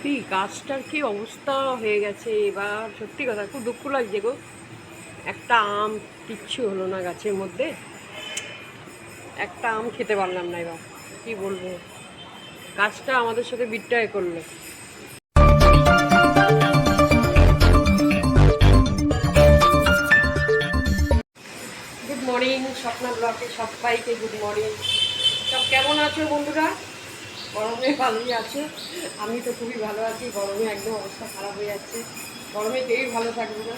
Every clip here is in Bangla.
সত্যি, গাছটার কি অবস্থা হয়ে গেছে এবার। সত্যি কথা, খুব দুঃখ লাগছে গো। একটা আম কিচ্ছু হলো না গাছের মধ্যে। একটা আম খেতে পারলাম না এবার, কি বলব। গাছটা আমাদের সাথে বিট্টায় করল। গুড মর্নিং স্বপ্না ব্লকে সবাইকে গুড মর্নিং সব কেমন আছো বন্ধুরা? ভালোই আছো। আমি তো খুবই ভালো আছি। গরমে একদম অবস্থা খারাপ হয়ে যাচ্ছে। গরমে কেউই ভালো থাকবে না।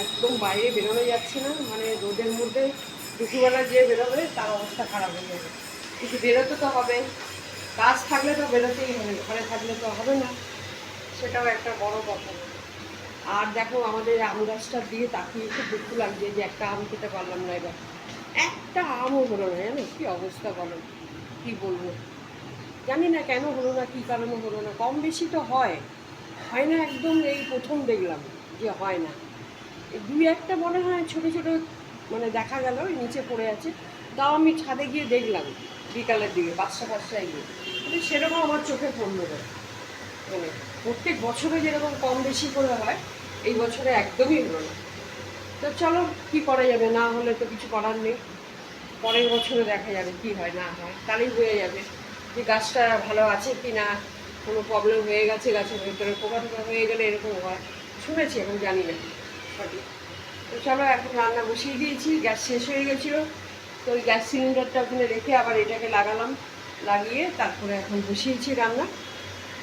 একদম বাইরে বেরোনো যাচ্ছে না। মানে রোদের মধ্যে দুপুরবেলা যে বেরোবে, তার অবস্থা খারাপ হয়ে যাবে। কিন্তু বেরোতে তো হবে। কাজ থাকলে তো বেরোতেই হবে, ঘরে থাকলে তো হবে না। সেটাও একটা বড় কথা। আর দেখো, আমাদের আম গাছটার দিয়ে তাকিয়ে খুব দুঃখ লাগছে যে একটা আম খেতে পারলাম না এবার। একটা আমও হলো না, জানো? কী অবস্থা বলো? কী বলব? জানি না কেন হলো না, কী কারণে হলো না, কম বেশি তো হয়। হয় না একদম এই প্রথম দেখলাম যে হয় না। দুই একটা মনে হয় ছোটো ছোটো মানে দেখা গেল নিচে পড়ে আছে। তাও আমি ছাদে গিয়ে দেখলাম, বিকালের দিকে, পাঁচটা পাঁচটায় গিয়ে। কিন্তু সেরকম আমার চোখে পড়ল না। মানে প্রত্যেক বছরে যেরকম কম বেশি করে হয়, এই বছরে একদমই হলো না। তো চলো, কি করা যাবে? না হলে তো কিছু করার নেই। পরের বছরে দেখা যাবে কি হয়, না হয়। তাহলেই হয়ে যাবে। যে গাছটা ভালো আছে কি না, কোনো প্রবলেম হয়ে গেছে গাছের ভেতরে পোকা টোকা হয়ে গেলে এরকম হয়। শুনেছি এখন জানি না। সঠিক। তো চলো, এখন রান্না বসিয়ে দিয়েছি, গ্যাস শেষ হয়ে গেছিল। তো ওই গ্যাস সিলিন্ডারটা ওখানে রেখে আবার এটাকে লাগালাম। লাগিয়ে তারপরে এখন বসিয়েছি রান্না।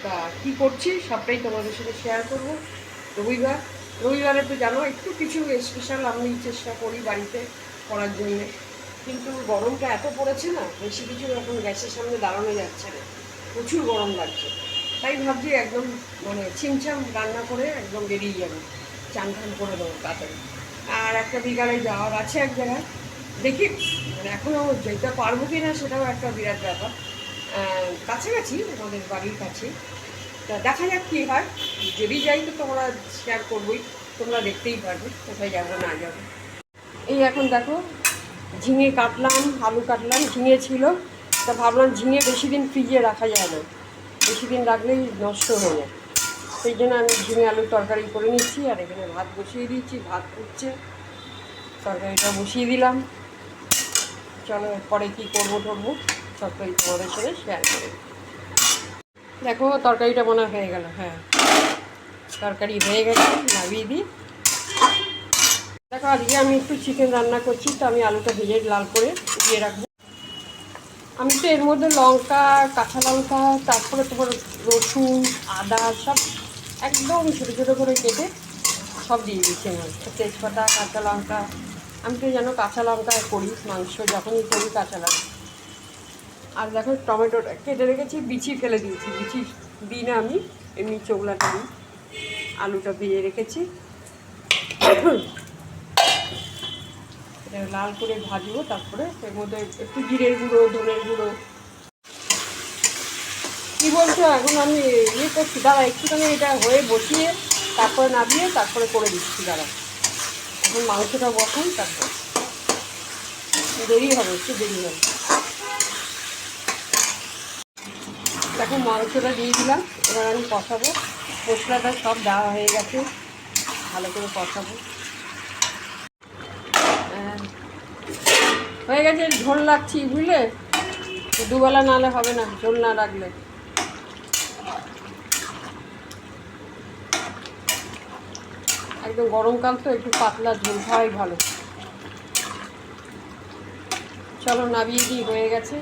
তা কী করছি সবটাই তোমাদের সাথে শেয়ার করব। রবিবার। রবিবারে তো জানো, একটু কিছু স্পেশাল আমি চেষ্টা করি বাড়িতে করার জন্যে। কিন্তু গরমটা এত পড়েছে না, বেশি কিছু এখন গ্যাসের সামনে দাঁড়ানো যাচ্ছে না। প্রচুর গরম লাগছে। তাই ভাবছি একদম মানে ছিমছাম রান্না করে একদম বেরিয়ে যাব। চান টান করে দেবো তাড়াতাড়ি। আর একটা বিকালে যাওয়ার আছে এক জায়গায়। দেখি মানে এখনও যেতে পারব কি না সেটাও একটা বিরাট ব্যাপার। কাছাকাছি, আমাদের বাড়ির কাছে। তা দেখা যাক কী হয়। যদি যাই তো তোমরা শেয়ার করবোই। তোমরা দেখতেই পারবে, কোথায় যাব না যাব। এই এখন দেখো ঝিঙে কাটলাম, আলু কাটলাম, ঝিঙে ছিল। তা ভাবলাম ঝিঙে বেশি দিন ফ্রিজে রাখা যায় না। বেশি দিন রাখলেই নষ্ট হয়ে যায়। সেই জন্য আমি ঝিঙে আলুর তরকারি করে নিচ্ছি আর এখানে ভাত বসিয়ে দিচ্ছি, ভাত ফুটছে। তরকারিটা বসিয়ে দিলাম। চলো পরে কী করব টরবো সবটাই তোমাদের সাথে শেয়ার করব দেখো, তরকারিটা মনে হয় হয়ে গেল হ্যাঁ। তরকারি হয়ে গেছে, নামিয়ে দিই। দেখো, আজকে আমি একটু চিকেন রান্না করছি, তো আমি আলুটা ভেজে লাল করে দিয়ে রাখব। আমি তো এর মধ্যে লঙ্কা, কাঁচা লঙ্কা, তারপরে তোমার রসুন, আদা, সব একদম ছোটো ছোটো করে কেটে সব দিয়ে দিচ্ছি মধ্যে। তেজপাতা, কাঁচা লঙ্কা, আমি তো যেন কাঁচা লঙ্কা করি, মাংস যখনই করি কাঁচা লঙ্কা আর দেখো, টমেটোটা কেটে রেখেছি, বিচি ফেলে দিয়েছি। বিচি দিই না আমি, এমনি চৌলাটা দিই। আলুটা ভেজে রেখেছি। লাল করে ভাজবো, তারপরে এর মধ্যে একটু জিরের গুঁড়ো, ধনের গুঁড়ো। কী বলছো? এখন আমি ইয়ে করছি। দাঁড়া, একটুখানি এটা হয়ে বসিয়ে তারপরে নামিয়ে তারপরে করে দিচ্ছি, দাঁড়া। এখন মাংসটা বসাই তারপরে। দেরি হবে, একটু দেরি হবে। দেখো, মাংসটা দিয়ে দিলাম। এবার আমি কষাবো। মশলাটা সব দেওয়া হয়ে গেছে। ভালো করে কষাবো হ্যাঁ। হয়ে গেছে, ঝোল রাখছি বুঝলে? দুবেলা নালে হবে না, ঝোল না রাখলে। একদম গরমকাল তো, একটু পাতলা ঝোল খাওয়াই ভালো। চলো নামিয়ে দিই, হয়ে গেছে।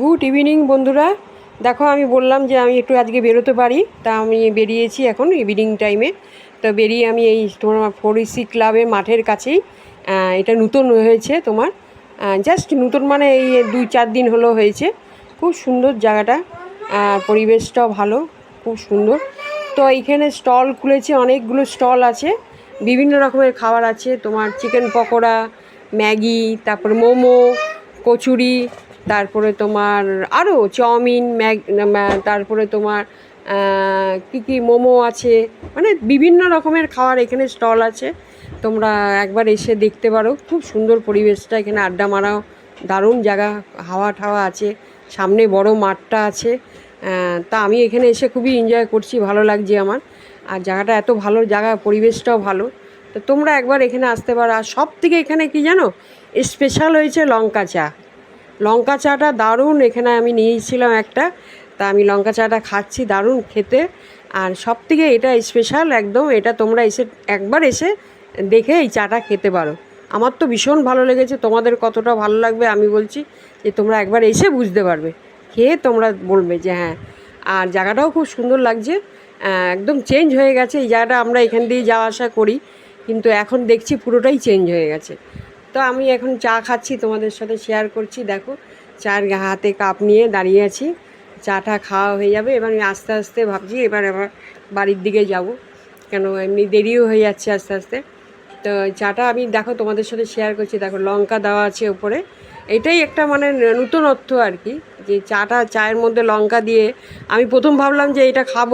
গুড ইভিনিং বন্ধুরা। দেখো, আমি বললাম যে আমি একটু আজকে বেরোতে পারি, তা আমি বেরিয়েছি এখন ইভিনিং টাইমে। তো বেরিয়ে আমি এই তোমার ফরিসি ক্লাবের মাঠের কাছেই। এটা নতুন হয়েছে তোমার। জাস্ট নতুন মানে এই দুই চার দিন হলো হয়েছে। খুব সুন্দর জায়গাটা। পরিবেশটাও ভালো, খুব সুন্দর। তো এইখানে স্টল খুলেছে, অনেকগুলো স্টল আছে। বিভিন্ন রকমের খাবার আছে, তোমার চিকেন পকোড়া, ম্যাগি, তারপরে মোমো, কচুরি, তারপরে তোমার আরও চাউমিন, ম্যাগ তারপরে তোমার কী কী মোমো আছে। মানে বিভিন্ন রকমের খাওয়ার এখানে স্টল আছে। তোমরা একবার এসে দেখতে পারো। খুব সুন্দর পরিবেশটা, এখানে আড্ডা মারাও দারুণ জায়গা, হাওয়া ঠাওয়া আছে, সামনে বড় মাঠটা আছে। তা আমি এখানে এসে খুবই এনজয় করছি, ভালো লাগছে আমার। আর জায়গাটা এত ভালো, জায়গা, পরিবেশটাও ভালো। তো তোমরা একবার এখানে আসতে পারো। আর সব থেকে এখানে কি জানো? স্পেশাল হয়েছে লঙ্কা চা। লঙ্কা চাটা দারুণ এখানে আমি নিয়েছিলাম একটা। তা আমি লঙ্কা চাটা খাচ্ছি, দারুণ খেতে। আর সব থেকে এটা স্পেশাল একদম, এটা তোমরা এসে একবার এসে দেখে এই চাটা খেতে পারো। আমার তো ভীষণ ভালো লেগেছে, তোমাদের কতটা ভালো লাগবে আমি বলছি যে তোমরা একবার এসে বুঝতে পারবে। খেয়ে তোমরা বলবে যে হ্যাঁ আর জায়গাটাও খুব সুন্দর লাগছে একদম চেঞ্জ হয়ে গেছে, এই জায়গাটা আমরা এখান দিয়ে যাওয়া আসা করি, কিন্তু এখন দেখছি পুরোটাই চেঞ্জ হয়ে গেছে। তো আমি এখন চা খাচ্ছি, তোমাদের সাথে শেয়ার করছি, দেখো চার হাতে কাপ নিয়ে দাঁড়িয়ে আছি, চাটা খাওয়া হয়ে যাবে, এবার আমি আস্তে আস্তে ভাবছি এবার আবার বাড়ির দিকে যাব, কেন এমনি দেরিও হয়ে যাচ্ছে আস্তে আস্তে। তো চাটা আমি দেখো তোমাদের সাথে শেয়ার করছি। দেখো লঙ্কা দেওয়া আছে ওপরে এটাই একটা মানে নূতনত্ব আর কি, যে চাটা চায়ের মধ্যে লঙ্কা দিয়ে আমি প্রথম ভাবলাম যে এটা খাব,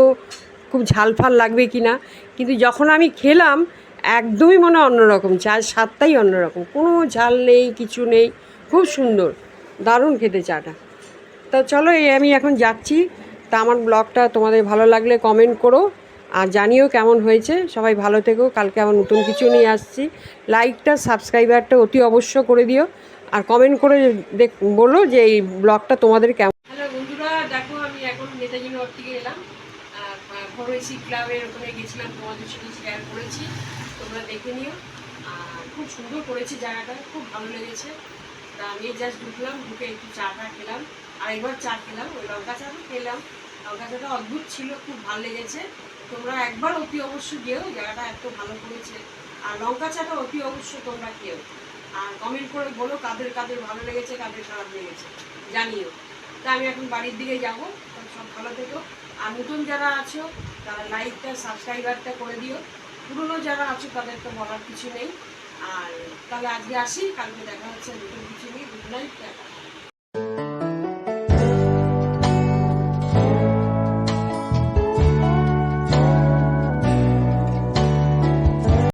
খুব ঝাল ফাল লাগবে কি না কিন্তু যখন আমি খেলাম, একদমই মনে অন্যরকম চায়ের স্বাদটাই অন্যরকম। কোনো ঝাল নেই, কিছু নেই, খুব সুন্দর, দারুণ খেতে চাটা। তা চলো, এই আমি এখন যাচ্ছি। তা আমার ব্লগটা তোমাদের ভালো লাগলে কমেন্ট করো। আর জানিও কেমন হয়েছে। সবাই ভালো থেকো। কালকে আবার নতুন কিছু নিয়ে আসছি। লাইকটা সাবস্ক্রাইবারটা অতি অবশ্য করে দিও। আর কমেন্ট করে দেখ বলো যে এই ব্লগটা তোমাদের কেমন হ্যালো বন্ধুরা, দেখো আমি এখন নেতাজি নগর থেকে এলাম। ফরেসি ক্লাবের ওখানে গেছিলাম, তোমাদের সাথে শেয়ার করেছি। তোমরা দেখে নিও। খুব সুন্দর করেছে জায়গাটা, খুব ভালো লেগেছে। তা আমি জাস্ট ঢুকলাম, ঢুকে একটু চাটা খেলাম। আর একবার চা খেলাম, ওই লঙ্কা চাটা খেলাম। লঙ্কা চাটা অদ্ভুত ছিল, খুব ভালো লেগেছে। তোমরা একবার অতি অবশ্য যেও জায়গাটা এত ভালো করেছে। আর লঙ্কা চাটা অতি অবশ্য তোমরা খেও আর কমেন্ট করে বলো কাদের কাদের ভালো লেগেছে, কাদের খারাপ লেগেছে, জানিও। তা আমি এখন বাড়ির দিকে যাব সব ভালো থেকো। আর নতুন যারা আছো, তারা লাইকটা সাবস্ক্রাইবারটা করে দিও। পুরনো যারা আছো, তাদের তো বলার কিছু নেই। আর তাহলে আজকে আসি, কালকে দেখা হচ্ছে নতুন কিছু নেই গুড নাইট